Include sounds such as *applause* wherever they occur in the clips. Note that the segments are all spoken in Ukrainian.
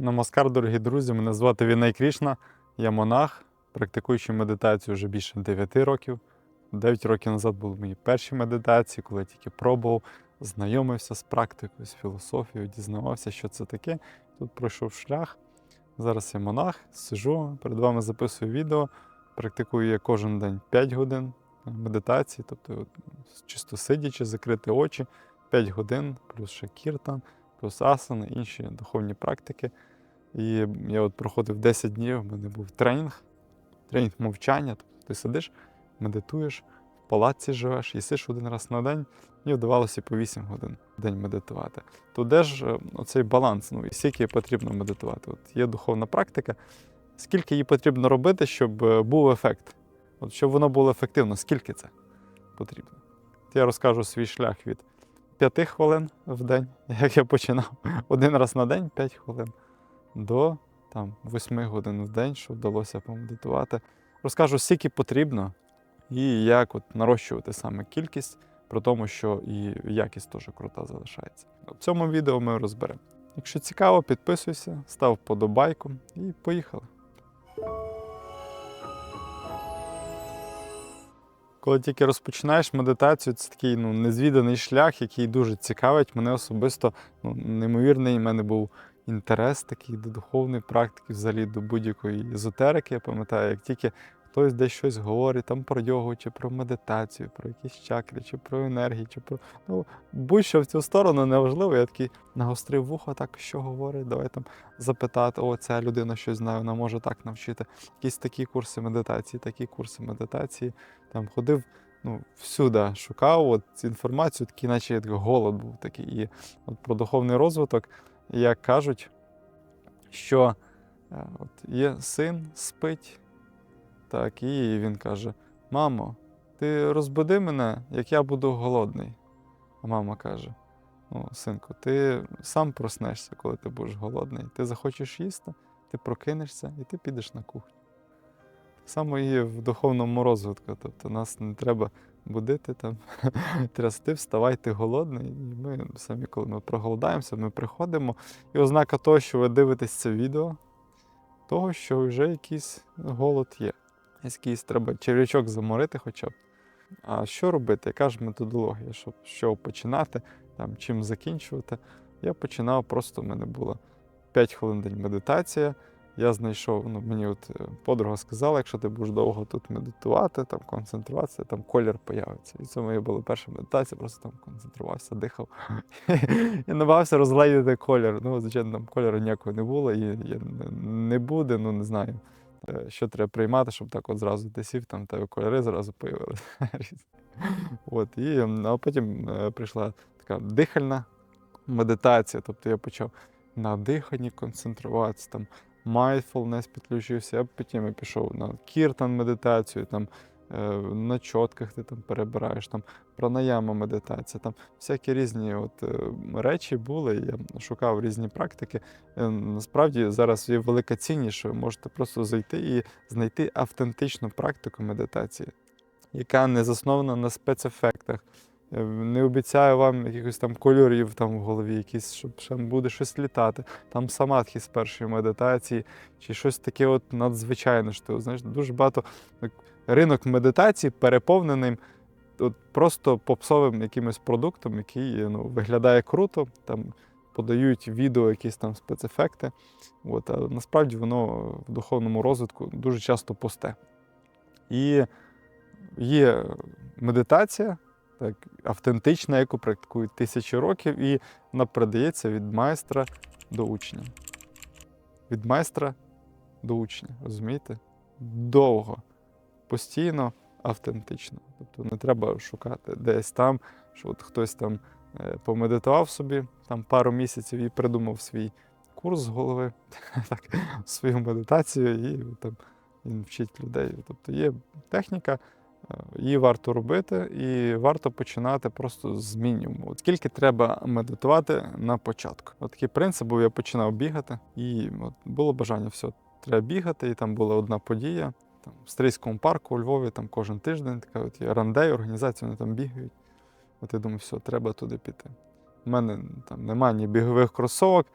Намаскар, дорогі друзі, мене звати Вінай Крішна, я монах, практикуючи медитацію вже більше 9 років. 9 років назад були мої перші медитації, коли я тільки пробував, знайомився з практикою, з філософією, дізнавався, що це таке. Тут пройшов шлях. Зараз я монах, сижу, перед вами записую відео. Практикую я кожен день 5 годин медитації, тобто чисто сидячи, закрити очі, 5 годин, плюс ще кіртан, плюс асана, інші духовні практики. І я от проходив 10 днів, в мене був тренінг, тренінг мовчання. Тобто ти сидиш, медитуєш, в палаці живеш, їсиш один раз на день, мені вдавалося по 8 годин в день медитувати. То де ж е, оцей баланс? Ну і скільки потрібно медитувати? От є духовна практика, скільки її потрібно робити, щоб е, був ефект? От щоб воно було ефективно, скільки це потрібно? От я розкажу свій шлях від 5 хвилин в день, *laughs* як я починав один раз на день 5 хвилин до там, 8 годин в день, що вдалося помедитувати. Розкажу, скільки потрібно і як от нарощувати саме кількість, при тому, що і якість теж крута залишається. В цьому відео ми розберемо. Якщо цікаво, підписуйся, став вподобайку і поїхали. Коли тільки розпочинаєш медитацію, це такий ну, незвіданий шлях, який дуже цікавить. Мене особисто ну, неймовірний. У мене був інтерес такий до духовної практики, взагалі до будь-якої езотерики. Я пам'ятаю, як тільки хтось десь щось говорить там про йогу, чи про медитацію, про якісь чакри, чи про енергію, чи про ну, будь-що в цю сторону неважливо. Я такий нагострив вухо, так що говорить, давай там запитати, о, ця людина щось знає, вона може так навчити. Якісь такі курси медитації, такі курси медитації. Там ходив ну, всюди, шукав от, інформацію, такий, наче як голод був такий. І от про духовний розвиток, як кажуть, що е, от є син, спить, так, і він каже: Мамо, ти розбуди мене, як я буду голодний. А мама каже: Ну, синку, ти сам проснешся, коли ти будеш голодний. Ти захочеш їсти, ти прокинешся і ти підеш на кухню. Так само і в духовному розвитку. Тобто нас не треба будити там, *laughs* трясти, вставай, ти голодний. І ми самі, коли ми проголодаємося, ми приходимо. І ознака того, що ви дивитесь це відео, того, що вже якийсь голод є. Якийсь треба черв'ячок заморити хоча б. А що робити? Яка ж методологія, щоб чого починати, там, чим закінчувати? Я починав просто, в мене було 5 хвилин день медитація. Я знайшов, ну мені от е, подруга сказала, якщо ти будеш довго тут медитувати, там концентруватися, там колір появиться. І це моя була перша медитація, просто там концентрувався, дихав. *laughs* і намагався розгледіти колір. Ну, звичайно, там кольору ніякого не було, і не буде, ну не знаю. е, Що треба приймати, щоб так от зразу ти сів, там тебе кольори зразу появилися. *laughs* І, а потім е, прийшла така дихальна медитація. Тобто я почав на диханні концентруватися, там mindfulness підключився, а потім я пішов на кіртан медитацію, там е, на чотках ти там перебираєш, там пранаяма медитація, там всякі різні от, е, речі були. Я шукав різні практики. Е, Насправді зараз є велика цінність, що ви можете просто зайти і знайти автентичну практику медитації, яка не заснована на спецефектах. Е, Не обіцяю вам якихось там кольорів там в голові, якісь, щоб ще буде щось літати. Там самадхи з першої медитації, чи щось таке от надзвичайне. Що, знаєш, дуже багато ринок медитації переповнений от просто попсовим якимось продуктом, який ну, виглядає круто. Там подають відео, якісь там спецефекти. От, а насправді воно в духовному розвитку дуже часто пусте. І є медитація, так, автентична, яку практикують тисячі років, і вона передається від майстра до учня. Від майстра до учня, розумієте? Довго, постійно, автентично. Тобто не треба шукати десь там, що от хтось там е, помедитував собі там пару місяців і придумав свій курс з голови, *laughs* так, свою медитацію, і там він вчить людей. Тобто є техніка, Її варто робити, і варто починати просто з мінімуму. Скільки треба медитувати на початку? От такий принцип був, я починав бігати, і от було бажання, все, треба бігати. І там була одна подія. Там, в Стрийському парку у Львові там кожен тиждень така от є рандей, організація, вони там бігають. От я думаю, все, треба туди піти. У мене там немає ні бігових кросовок,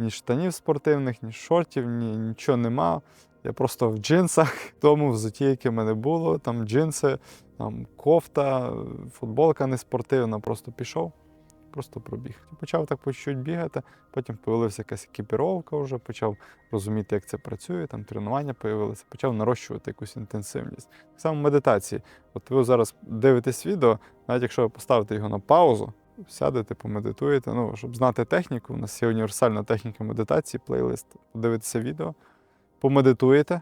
ні штанів спортивних, ні шортів, ні, нічого нема. Я просто в джинсах, *laughs* тому взуті, яке в мене було, там джинси, там кофта, футболка не спортивна, просто пішов, просто пробіг. Почав так по чуть бігати, потім з'явилася якась екіпіровка вже, почав розуміти, як це працює, там тренування з'явилися, почав нарощувати якусь інтенсивність. Так само медитації. От ви зараз дивитесь відео, навіть якщо ви поставите його на паузу, сядете, помедитуєте, ну, щоб знати техніку, у нас є універсальна техніка медитації, плейлист, подивитися відео, помедитуєте.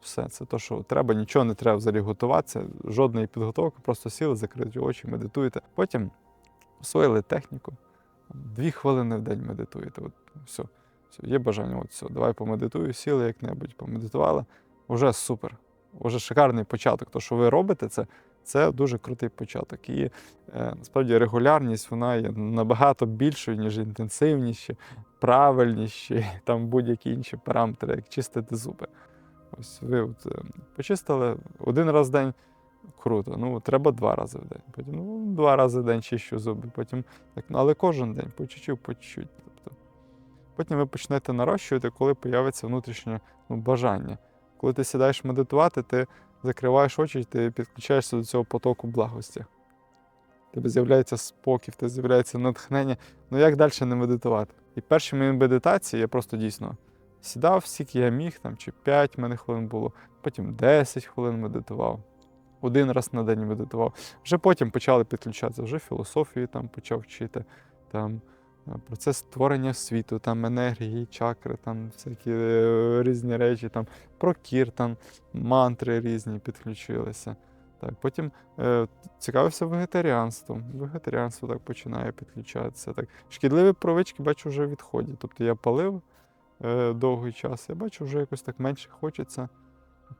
Все, це то, що треба, нічого не треба взагалі готуватися, жодної підготовки, просто сіли, закриті очі, медитуєте. Потім освоїли техніку. Дві хвилини в день медитуєте. От, все, все, є бажання, от все, давай помедитую, сіли як-небудь, помедитували. Уже супер. Уже шикарний початок. То, що ви робите, це, це дуже крутий початок. І е, насправді регулярність вона є набагато більшою, ніж інтенсивніші, правильніші, *laughs* там будь-які інші параметри, як чистити зуби. Ось ви от, е, почистили один раз в день. Круто, ну треба два рази в день. Потім ну, два рази в день чищу зуби. Потім так, ну, але кожен день, по чуть-чуть, по чуть-чуть. Тобто, потім ви почнете нарощувати, коли появиться внутрішнє ну, бажання. Коли ти сідаєш медитувати, ти закриваєш очі, ти підключаєшся до цього потоку благості. Тебе з'являється спокій, тебе з'являється натхнення. Ну як далі не медитувати? І перші мої медитації я просто дійсно сідав, скільки я міг, там, чи 5 в мене хвилин було, потім 10 хвилин медитував. Один раз на день медитував. Вже потім почали підключатися, вже філософію там почав вчити, там процес створення світу, там енергії, чакри, там всякі е, різні речі, там про кір, там мантри різні підключилися. Так, потім е, цікавився вегетаріанством. Вегетаріанство так починає підключатися. Так. Шкідливі привички, бачу, вже відходять. Тобто я палив е, довгий час, я бачу, вже якось так менше хочеться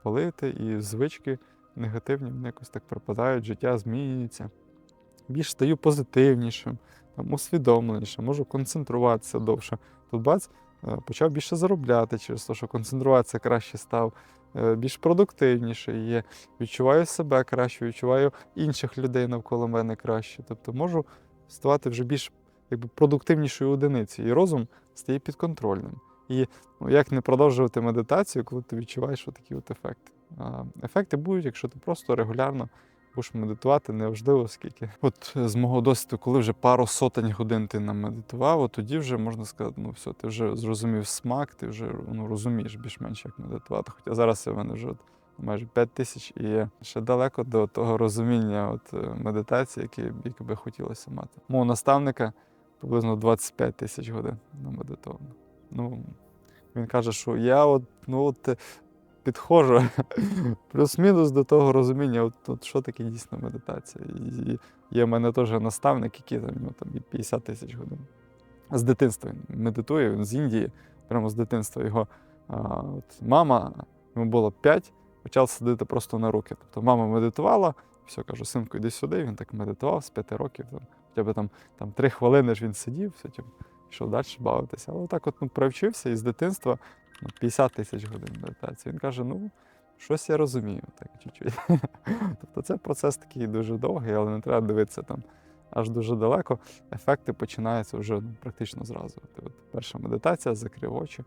палити, і звички негативні, вони якось так пропадають, життя змінюється. Більш стаю позитивнішим, там, усвідомленішим, можу концентруватися довше. Тут бац, е, почав більше заробляти через те, що концентруватися краще став, е, більш продуктивніший є, відчуваю себе краще, відчуваю інших людей навколо мене краще. Тобто можу ставати вже більш якби, продуктивнішою одиницею, і розум стає підконтрольним. І ну, як не продовжувати медитацію, коли ти відчуваєш такі от ефекти. Ефекти будуть, якщо ти просто регулярно будеш медитувати, неважливо скільки. От з мого досвіду, коли вже пару сотень годин ти намедитував, от тоді вже можна сказати, ну все, ти вже зрозумів смак, ти вже ну, розумієш більш-менш як медитувати. Хоча зараз я в мене вже от майже 5 тисяч і ще далеко до того розуміння от, е, медитації, яке, яке би хотілося мати. Мого наставника приблизно 25 тисяч годин намедитовано. Ну, він каже, що я от, ну, от, е, підходжу *laughs* плюс-мінус до того розуміння, от, от що таке дійсно медитація. І є в мене теж наставник, який там, ну, там, 50 тисяч годин. З дитинства він медитує, він з Індії, прямо з дитинства. Його а, от, мама, йому було 5, почав сидіти просто на руки. Тобто мама медитувала, все, кажу, синку, йди сюди, він так медитував з 5 років. Там, хоча б там, там 3 хвилини ж він сидів, все, тим, пішов далі бавитися. Але так от ну, привчився і з дитинства 50 тисяч годин медитації. Він каже: ну, щось я розумію, так чуть-чуть. *laughs* тобто це процес такий дуже довгий, але не треба дивитися там аж дуже далеко. Ефекти починаються вже ну, практично зразу. От, перша медитація, закрив очі.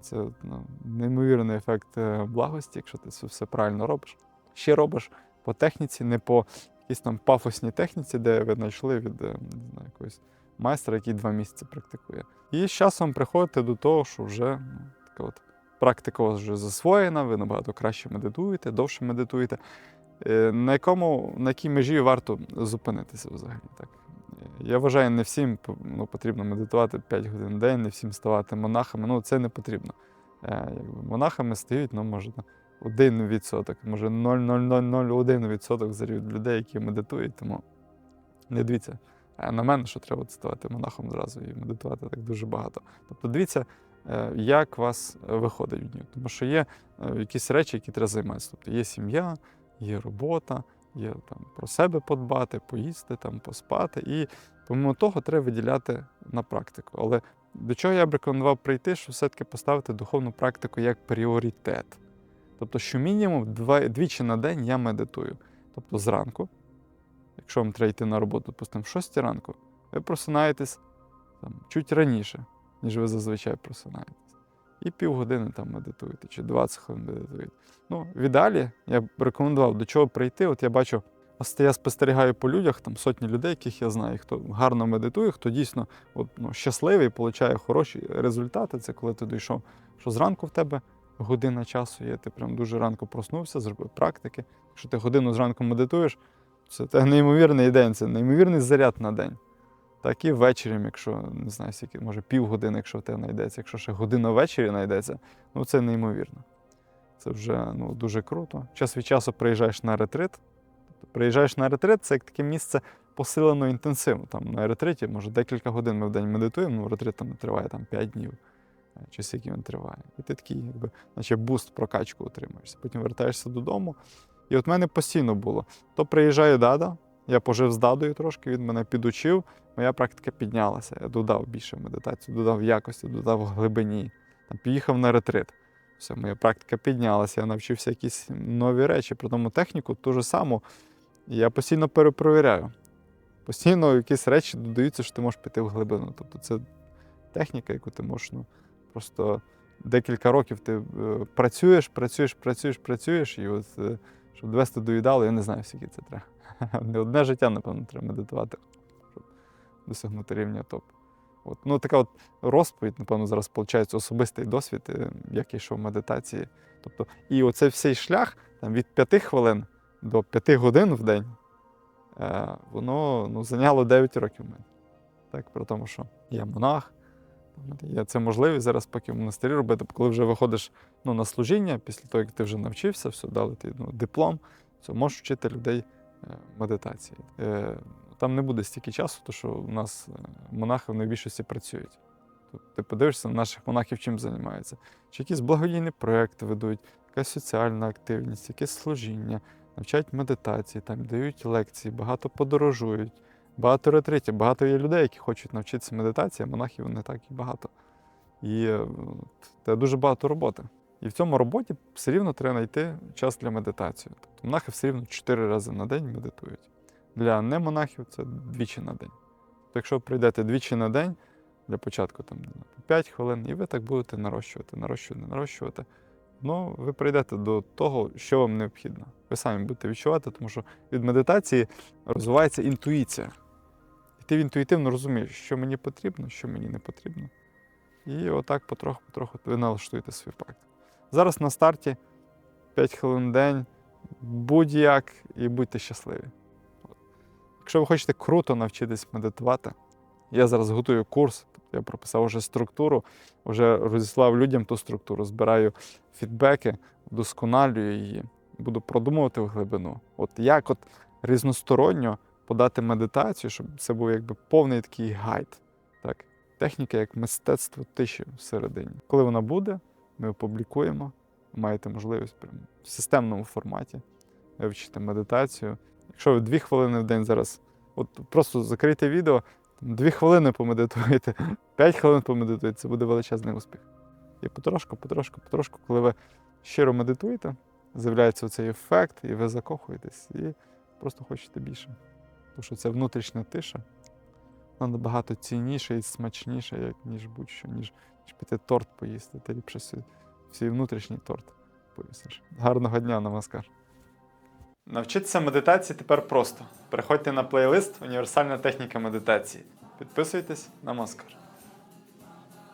Це ну, неймовірний ефект е, благості, якщо ти це все правильно робиш. Ще робиш по техніці, не по якійсь там пафосній техніці, де ви знайшли від е, не знаю, якогось майстра, який два місяці практикує. І з часом приходите до того, що вже ну, така от практика у вас вже засвоєна, ви набагато краще медитуєте, довше медитуєте. Е, На якому, на якій межі варто зупинитися взагалі? Так? Я вважаю, не всім ну, потрібно медитувати 5 годин в день, не всім ставати монахами. Ну, це не потрібно. Е, якби Монахами стають, ну, може, на 1%, може 0,0001% взагалі від людей, які медитують. Тому не дивіться на мене, що треба ставати монахом зразу і медитувати так дуже багато. Тобто дивіться, е, як вас виходить в дню. Тому що є е, якісь речі, які треба займатися. Тобто є сім'я, є робота, є там про себе подбати, поїсти, там, поспати. І помимо того треба виділяти на практику. Але до чого я б рекомендував прийти, що все-таки поставити духовну практику як пріоритет. Тобто, що мінімум двічі на день я медитую. Тобто зранку, якщо вам треба йти на роботу, допустимо, в 6 ранку, ви просинаєтесь там, чуть раніше. ніж ви зазвичай просинаєтесь. І півгодини там медитуєте, чи 20 хвилин медитуєте. Ну, в ідеалі я б рекомендував до чого прийти. От я бачу, я спостерігаю по людях, там сотні людей, яких я знаю, хто гарно медитує, хто дійсно от, ну, щасливий, отримує хороші результати. Це коли ти дійшов, що зранку в тебе година часу є, ти прям дуже ранку проснувся, зробив практики. Якщо ти годину зранку медитуєш, це неймовірний день, це неймовірний заряд на день. Так і ввечері, якщо не знаю, скільки, може півгодини, якщо в тебе знайдеться, якщо ще година ввечері знайдеться, ну це неймовірно. Це вже ну, дуже круто. Час від часу приїжджаєш на ретрит. Тобто приїжджаєш на ретрит, це як таке місце посилено інтенсивно. Там на ретриті, може, декілька годин ми в день медитуємо, ну ретрит там триває там, 5 днів, е, чи скільки він триває. І ти такий, якби, наче буст прокачку отримуєшся. Потім вертаєшся додому. І от в мене постійно було. То приїжджає дада, я пожив з дадою трошки, він мене підучив, моя практика піднялася. Я додав більше медитацію, додав якості, додав глибині. Там, поїхав на ретрит. Все, моя практика піднялася, я навчився якісь нові речі. При тому техніку ту ж саму. Я постійно перепровіряю. Постійно якісь речі додаються, що ти можеш піти в глибину. Тобто це техніка, яку ти можеш ну, просто декілька років ти е, працюєш, працюєш, працюєш, працюєш, і от, е, щоб довести до ідеалу, я не знаю, скільки це треба. *laughs* Не одне життя, напевно, треба медитувати, щоб досягнути рівня топ. От. Ну, така от розповідь, напевно, зараз виходить особистий досвід, е, як я йшов в медитації. Тобто, і оцей всей шлях там, від 5 хвилин до 5 годин в день, е, воно ну, зайняло 9 років мене. Так, при тому, що я монах, є це можливість зараз поки в монастирі робити, коли вже виходиш ну, на служіння, після того, як ти вже навчився, все, дали ти ну, диплом, все, можеш вчити людей е, медитації. Е, Там не буде стільки часу, тому що у нас е, монахи в найбільшості працюють. Тут ти подивишся на наших монахів, чим займаються. Чи якісь благодійні проекти ведуть, якась соціальна активність, якесь служіння, навчають медитації, там дають лекції, багато подорожують, багато ретритів, багато є людей, які хочуть навчитися медитації, а монахів не так і багато. І це дуже багато роботи. І в цьому роботі все рівно треба знайти час для медитації. Тобто монахи все рівно 4 рази на день медитують. Для немонахів це двічі на день. Тобто, якщо прийдете двічі на день, для початку там, 5 хвилин, і ви так будете нарощувати, нарощувати, нарощувати, ну, ви прийдете до того, що вам необхідно. Ви самі будете відчувати, тому що від медитації розвивається інтуїція. І ти інтуїтивно розумієш, що мені потрібно, що мені не потрібно. І отак потроху-потроху ви налаштуєте свою практику. Зараз на старті 5 хвилин в день, будь-як і будьте щасливі. Якщо ви хочете круто навчитись медитувати, я зараз готую курс, я прописав вже структуру, вже розіслав людям ту структуру, збираю фідбеки, вдосконалюю її, буду продумувати в глибину. От як от різносторонньо подати медитацію, щоб це був якби повний такий гайд. Так? Техніка як мистецтво тиші всередині. Коли вона буде, ми опублікуємо. Маєте можливість прям в системному форматі вивчити медитацію. Якщо ви дві хвилини в день зараз, от просто закрийте відео, дві хвилини помедитуєте, *laughs* п'ять хвилин помедитуєте, це буде величезний успіх. І потрошку, потрошку, потрошку, коли ви щиро медитуєте, з'являється цей ефект, і ви закохуєтесь, і просто хочете більше. Тому що це внутрішня тиша, вона набагато цінніша і смачніша, як, ніж будь-що, ніж, ніж піти торт поїсти. Ти ліпше свій, внутрішній торт поїсиш. Гарного дня, намаскар. Навчитися медитації тепер просто. Переходьте на плейлист Універсальна техніка медитації. Підписуйтесь на Маскар.